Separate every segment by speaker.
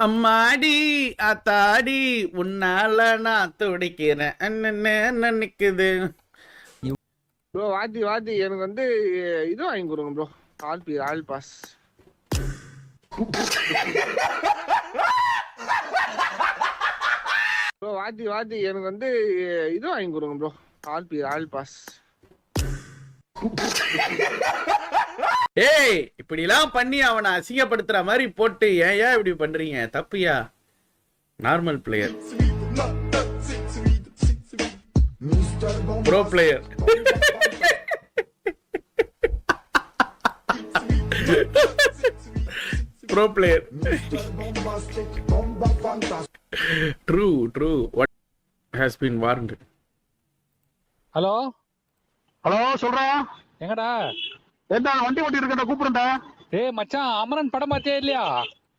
Speaker 1: அம்மாடி அத்தாடி உன்னால நான் துடிக்கிறேன். என்ன நினைக்குது
Speaker 2: ப்ரோ வாத்தி வாத்தி எனக்கு வந்து இது வாங்கி கொடுங்க bro all B all pass bro வாத்தி வாத்தி எனக்கு வந்து இது வாங்கி கொடுங்க bro all B all pass
Speaker 1: ஏய் இப்படிலாம் பண்ணி அவனை அசிங்கப்படுத்துற மாதிரி போட்டு ஏன் ஏன் இப்படி பண்றீங்க? தப்புயா? Normal player bro player bro player true true what has been warned
Speaker 3: hello
Speaker 4: hello சொல்றா.
Speaker 3: எங்கடா?
Speaker 4: ஏண்டா வண்டி ஓட்டி இருக்கா கூப்பிடுறேன்டா.
Speaker 3: ஏய் மச்சான் அமரன் படம் பார்த்தே இல்லையா?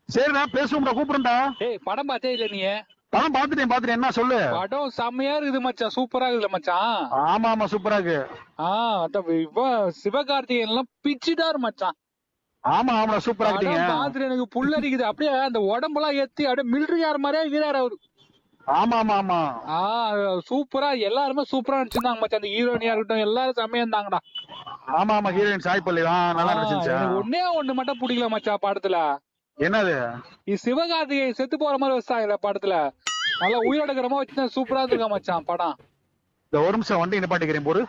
Speaker 4: சரிடா பேசுவோம்டா கூப்பிடுறேன்டா.
Speaker 3: ஏய் படம் பார்த்தே இல்ல நீ?
Speaker 4: படம் பாத்துட்டேன் பாத்துட்டேன் என்ன சொல்லு.
Speaker 3: படம் செம்மையா இருக்குது மச்சான். சூப்பரா இருக்குல்ல மச்சான்.
Speaker 4: ஆமா ஆமா சூப்பரா இருக்கு.
Speaker 3: ஆ இவ சிவகார்த்திகேயன் எல்லாம் பிச்சுட்டாரு மச்சான்.
Speaker 4: ஆமா ஆமா சூப்பரா
Speaker 3: படம்
Speaker 4: இருக்கீங்க
Speaker 3: பார்த்துட்டு எனக்கு புல்லரிக்குது. அப்படியே அந்த உடம்பெல்லாம் ஏத்தி அப்படியே மிலிட்டரியார் மாதிரியே இருக்கிறாரு அவரு.
Speaker 4: ஆமா ஆமா ஆமா
Speaker 3: ஆ சூப்பரா எல்லாருமே சூப்பரா நடிச்சிருந்தாங்க மச்சான். அந்த ஹீரோனியா இருக்கட்டும் எல்லாரும் செம்மையா இருந்தாங்கடா.
Speaker 4: ஆமா ஆமா ஹீரோயின் சாய் ஆ, நல்லா நடிச்சிருச்சா
Speaker 3: ஒண்ணே ஒண்ணு மட்டும் பிடிக்கல மச்சான் படத்துல.
Speaker 4: என்னது?
Speaker 3: இது சிவகார்த்திகேயன் செத்து போற மாதிரி வச்சாங்கல்ல படத்துல. நல்லா உயிரோடுக்கிற மாதிரி வச்சு சூப்பரா இருந்திருக்கா மச்சான் படம்.
Speaker 4: இந்த ஒரு நிமிஷம் வண்டி நிப்பாட்டிக்கிறேன் போரு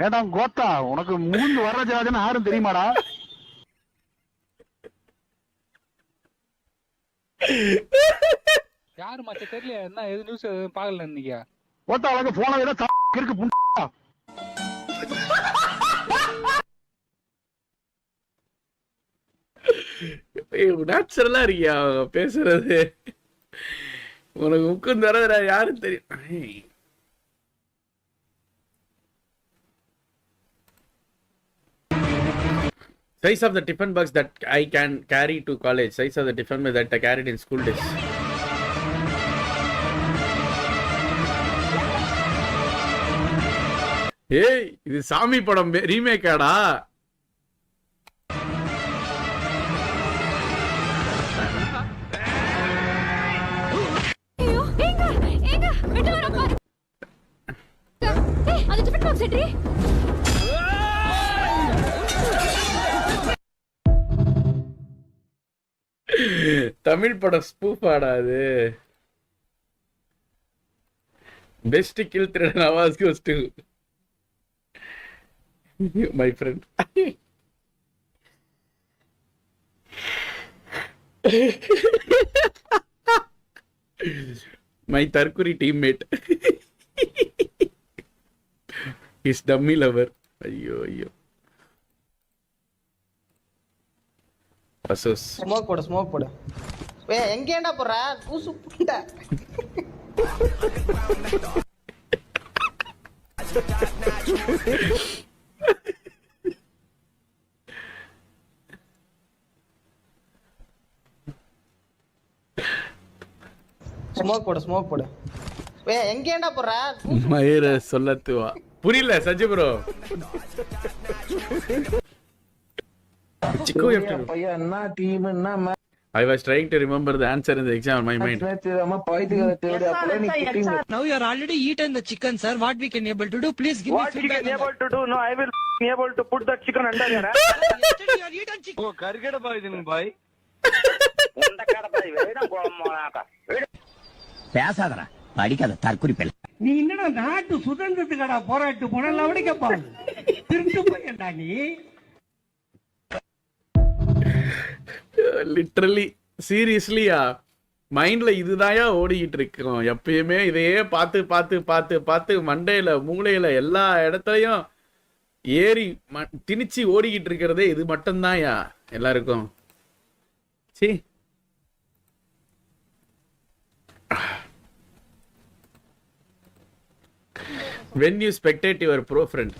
Speaker 4: ஏடா கோத்தா உனக்கு மூந்து வரராஜராஜன் யாரும் தெரியுமாடா
Speaker 3: யாரு மச்சான் தெரியல என்ன எது நியூஸ் எதுவும் பாக்கல இன்னைக்கு
Speaker 4: கோத்தா உனக்கு போன விட இருக்கு புண்டா.
Speaker 1: நேச்சுரலா இருக்கியா அவங்க பேசுறது உனக்கு முக்கும் தர யாரும் தெரியும். Size of the tiffin box that I can carry to college. Size of the tiffin box that I carried in school days. ஏய் இது சாமி படம் ரீமேக்காடா? தமிழ் படம் ஸ்பூஃபாடா அது. பெஸ்ட் கில் திருடன் அவாஸ் கோஸ் மை ஃப்ரெண்ட் மை தற்குறி டீம்மேட் இஸ் டம்மி லவர் ஐயோ ஐயோ அசோஸ்
Speaker 5: ஸ்மோக் போடு ஸ்மோக் போடு. ஏ எங்கேண்டா போடுற? கூசு புண்ட. ஸ்மோக் போடு ஸ்மோக் போடு ஏ எங்கேண்டா போடுற
Speaker 1: மயிர சொல்லத்துவா புரியல சஜி ப்ரோ have to-
Speaker 6: பையன் என்ன டீம் என்ன
Speaker 1: I was trying to remember the answer in the exam in my mind.
Speaker 7: Now you are already eaten the chicken, sir. What we can able to do? Please give
Speaker 8: What
Speaker 7: me feedback.
Speaker 8: can
Speaker 7: on
Speaker 8: able to do? No, I will be able to put that chicken under here.
Speaker 7: Yesterday you are eaten chicken.
Speaker 6: கருகட பாய் இதுங்க பாய்
Speaker 9: பேசாதடா. படிக்காத தற்குறி பிள்ளை.
Speaker 10: நீ என்னடா நாட்டு சுதந்திரத்துக்கடா போராட்டு போன? லவடிக்கப்பா திருட்டு போயண்டா நீ.
Speaker 1: லிட்ரலி சீரியஸ்லியா மைண்ட்ல இதுதாயா ஓடிக்கிட்டு இருக்கோம் எப்பயுமே இதையே பார்த்து பார்த்து பார்த்து பார்த்து மண்டையில மூளையில எல்லா இடத்துலயும் ஏறி திணிச்சு ஓடிக்கிட்டு இருக்கிறதே இது மட்டும்தான்யா எல்லாருக்கும். See when you spectate your pro friend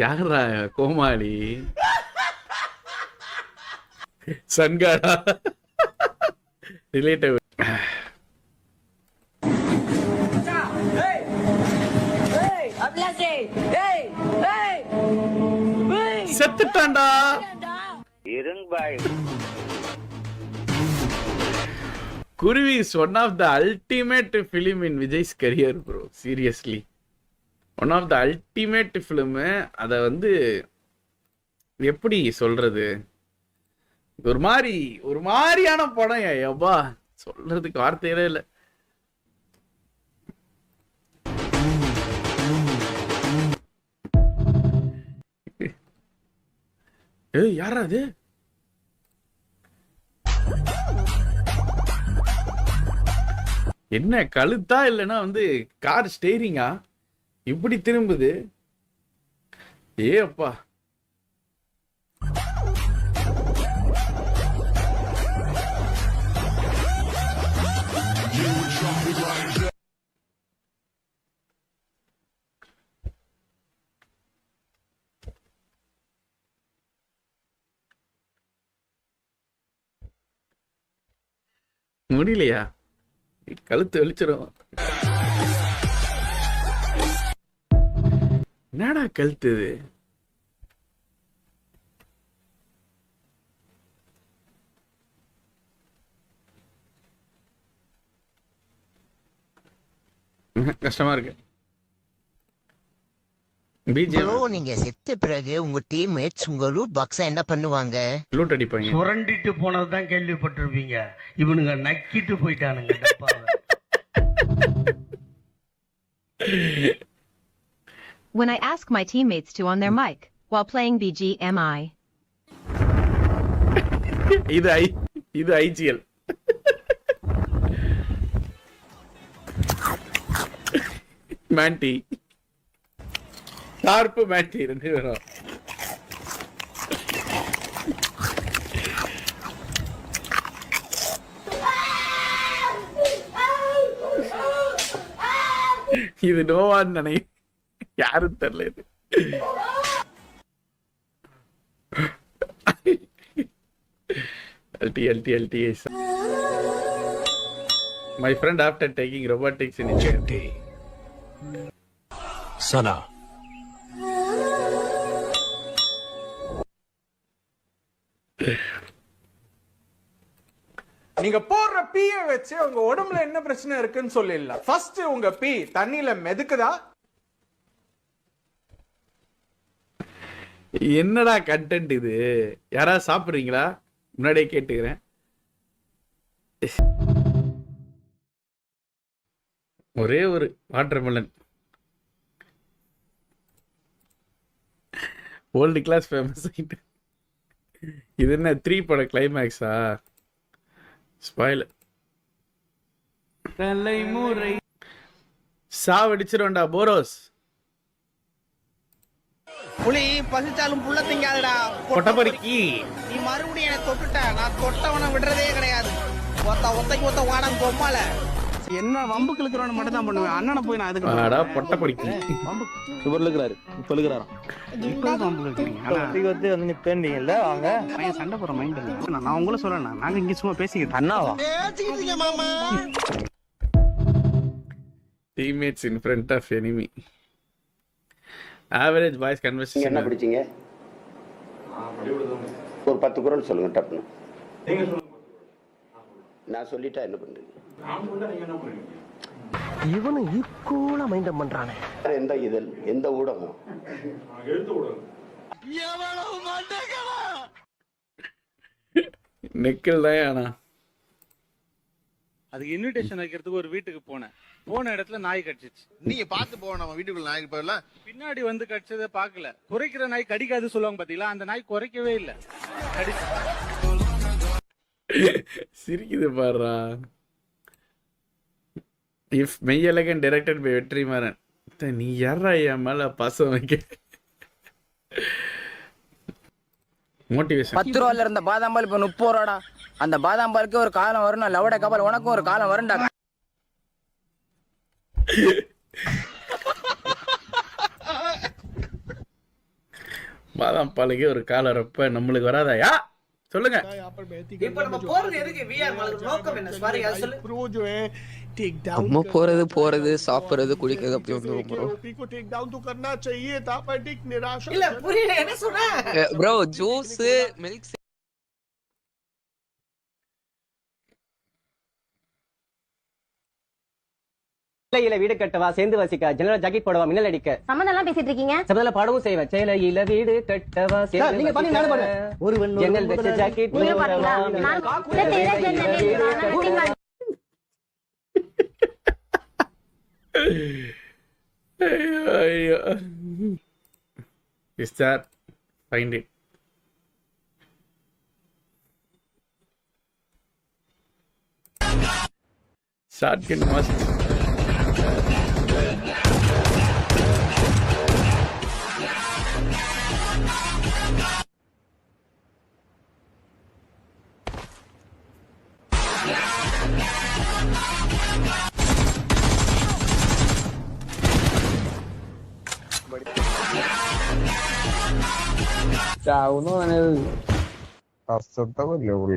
Speaker 1: யாரா கோமாளி சன்காடா relative செத்துட்டான்டா Kuruvi is one of the ultimate film in Vijay's career bro seriously one of the ultimate film அதை வந்து எப்படி சொல்றது? ஒரு மாதிரி ஒரு மாதிரியான படம் எவ்வா சொல்றதுக்கு வார்த்தைகளே இல்லை. ஏய் யாரா அது என்ன கழுத்தா இல்லைன்னா வந்து கார் ஸ்டேரிங்கா இப்படி திரும்புது. ஏ முடியலையா? கழுத்து வெளிச்சிடும் என்னடா கழுத்து இது? கஷ்டமா இருக்கு. பிஜிஎம்
Speaker 9: நீங்க செத்த பிறகு உங்க டீம்மேட்ஸ் உங்க ரூட் பாக்ஸ என்ன பண்ணுவாங்க?
Speaker 1: லூட் அடிப்பாங்க.
Speaker 10: சுரண்டிட்டு போனதுதான் கேள்விப்பட்டிருப்பீங்க. இவனுங்க நக்கிட்டு போயிட்டானுங்க டப்பாவை.
Speaker 11: When I ask my teammates to on their mic while playing BGMI.
Speaker 1: இது ஐ இது ஐஜிஎல் மேண்டி താർപ്പ് മാറ്റി രണ്ടു പേരോ இது நோவான்னு நினை யாரும் தெரியல இது LT LT LT my friend after taking robotics in
Speaker 9: சனா
Speaker 12: நீங்க போடுற பீய வச்சு உங்க உடம்புல என்ன பிரச்சனை இருக்குன்னு சொல்லிடலாம். ஃபர்ஸ்ட் உங்க பீ தண்ணியில மெதுக்குதா?
Speaker 1: என்னடா கண்டென்ட் இது? யாராவது சாப்பிடுறீங்களா? முன்னாடியே கேட்டுக்கிறேன். ஒரே ஒரு வாட்டர்மெலன் ஓல்டு கிளாஸ் ஃபேமஸ் இது என்ன த்ரீ பட கிளைமேக்ஸா ஸ்பாயில் தலைமுறை. சாவடிச்சிருவேன்டா போரோஸ்.
Speaker 13: புலி பசிச்சாலும் புள்ள திங்காதடா.
Speaker 1: கொட்டப்பறிக்கி
Speaker 13: நீ மறுபடியும் என்னை தொட்டுட்ட. நான் தொட்டவனை விடுறதே கிடையாது. ஒத்த ஒத்தைக்கு ஒத்த வாடம் கொம்மால
Speaker 14: என்ன வம்புக்கு இழுக்கிறவன மட்டும் தான் பண்ணுவேன். அண்ணனை போய் நான் அதுக்கு
Speaker 1: ஆடா பொட்டப்படிக்கி
Speaker 14: இவர் இருக்கிறாரு இப்ப இருக்கிறாராம் இப்ப வம்பு இழுக்கிறீங்க ஆனா
Speaker 13: வந்து நிப்பேண்டீங்கல்ல வாங்க.
Speaker 14: பையன் சண்டை போற மைண்ட் இல்ல. நான் உங்களை சொல்லணும் நாங்க இங்க சும்மா பேசிக்கிட்டு
Speaker 13: அண்ணாவா?
Speaker 1: teammates in front of enemy. Average voice conversation.
Speaker 9: என்ன பிடிச்சீங்க? ஒரு பத்து குரல் சொல்லுங்க டப்புன்னு நான் சொல்லிட்டா என்ன பண்றீங்க?
Speaker 13: இவனு ஈக்குவலா மைண்டம் பண்றானே.
Speaker 9: எந்த இதழ் எந்த ஊடகம்?
Speaker 1: நெக்கில் தான் ஆனா.
Speaker 15: அதுக்கு இன்விடேஷன் வைக்கிறதுக்கு ஒரு வீட்டுக்கு போனேன். போன இடத்துல நாய் கடிச்சிச்சு.
Speaker 13: நீங்க பாத்து போன நம்ம வீட்டுக்குள்ள நாய்க்கு போயிடலாம்
Speaker 15: பின்னாடி வந்து கடிச்சதை பார்க்கல. குறைக்கிற நாய் கடிக்காது சொல்லுவாங்க பாத்தீங்களா? அந்த நாய் குறைக்கவே இல்ல. கடிச்சு.
Speaker 1: சிரிக்குது பாடுறா if Meiyazhagan directed by Vetrimaaran. நீ யாரா என் மேல பாசம் வைக்க? மோட்டிவேஷன்
Speaker 13: பத்து ரூபால இருந்த பாதாம் பால் இப்ப முப்பது ரூபாடா. அந்த பாதாம் பாலுக்கு ஒரு காலம் வரும் நான் லவட கபால் உனக்கும் ஒரு காலம் வரும்டா.
Speaker 1: பாதாம் பாலுக்கே ஒரு காலரப்ப நம்மளுக்கு வராதாயா சொல்லுங்க
Speaker 5: இப்ப நம்ம போறது எதுக்கு விஆர் மாலுக்கு நோக்கம் என்ன சாரி அது சொல்லு
Speaker 2: प्रो जो है टेक डाउन
Speaker 7: நம்ம போறது போறது சாப்பிடுறது குடிக்கிறது அப்படி வந்துரும் ப்ரோ
Speaker 2: को टेक डाउन तो करना चाहिए था बट एक निराशा
Speaker 5: இல்ல புரியல என்ன சொன்ன
Speaker 7: ப்ரோ ஜூஸ் மில்க்
Speaker 6: சேலையில வீடு கட்டவா சேர்ந்து வசிக்க ஜன்னல ஜாக்கெட் போடவா மின்னல் அடிக்க
Speaker 16: சம்மந்தம் பேசிட்டு இருக்கீங்க
Speaker 6: சபதல பாடவும் செய்வேன் சேலையில வீடு கட்டவா சேர்ந்து நீங்க பண்ணி ஒருவன் வச்ச ஜாக்கெட்
Speaker 16: நீங்க பாத்தீங்களா நான் கூட தெரியல ஜன்னல்
Speaker 1: ஐயோ ஐயோ is that find it shotgun must O sea, uno en el... Hasta el tabaco,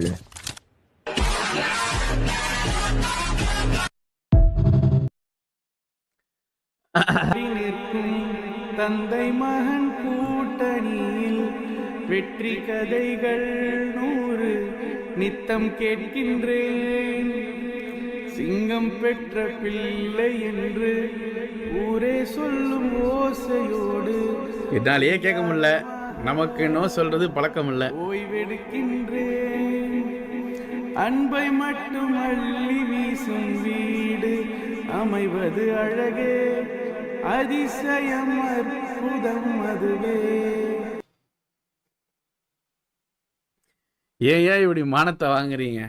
Speaker 1: தந்தை மகன் கூட்டணியில் வெற்றி கதைகள் நூறு நித்தம் கேட்கின்றேன். சிங்கம் பெற்ற பிள்ளை என்று ஊரே சொல்லும் ஓசையோடு என்னாலேயே கேட்க முடியல. நமக்கு இன்னும் சொல்றது பழக்கம் இல்ல ஓய்வெடுக்கின்றேன். அன்பை மட்டும் அள்ளி வீசும் வீடு அமைவது அழகே. அதிசயம் அற்புதம் அதுவே ஏன் இப்படி மானத்தை வாங்குறீங்க?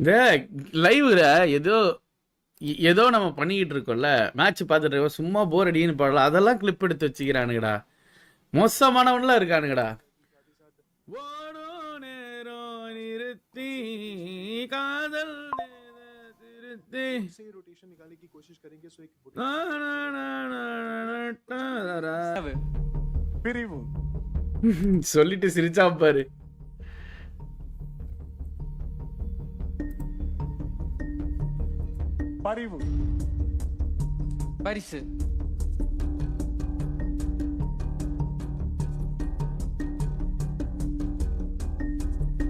Speaker 1: இந்த லைவ்ல ஏதோ ஏதோ நம்ம பண்ணிக்கிட்டு இருக்கோம்ல. மேட்ச் பார்த்துட்டு இருக்கோம், சும்மா போர் அடின்னு பாடலாம் அதெல்லாம் கிளிப் எடுத்து வச்சுக்கிறானுங்கடா. மோசமானவன்லாம் இருக்கானுங்கடா. டா, ரா, ரா.
Speaker 12: பிரிவு
Speaker 1: சொல்லிட்டு சிரிச்சா பாரு.
Speaker 12: பரிவு
Speaker 7: பரிசு.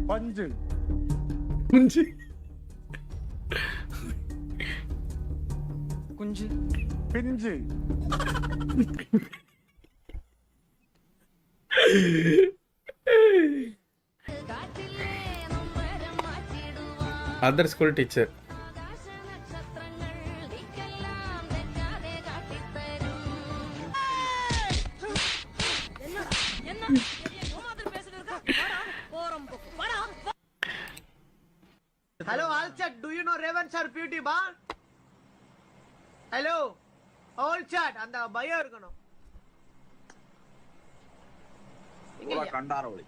Speaker 12: பஞ்சு.
Speaker 1: குஞ்சு
Speaker 7: குஞ்சு
Speaker 12: பிஞ்சு
Speaker 1: அதர் ஸ்கூல் டீச்சர்
Speaker 5: ஹலோ ஆல்சாட் do you no Raven sir beauty பா ஹலோ ஆல் சாட் அந்த பயம் இருக்கணும் எங்க
Speaker 9: கண்டாரோளி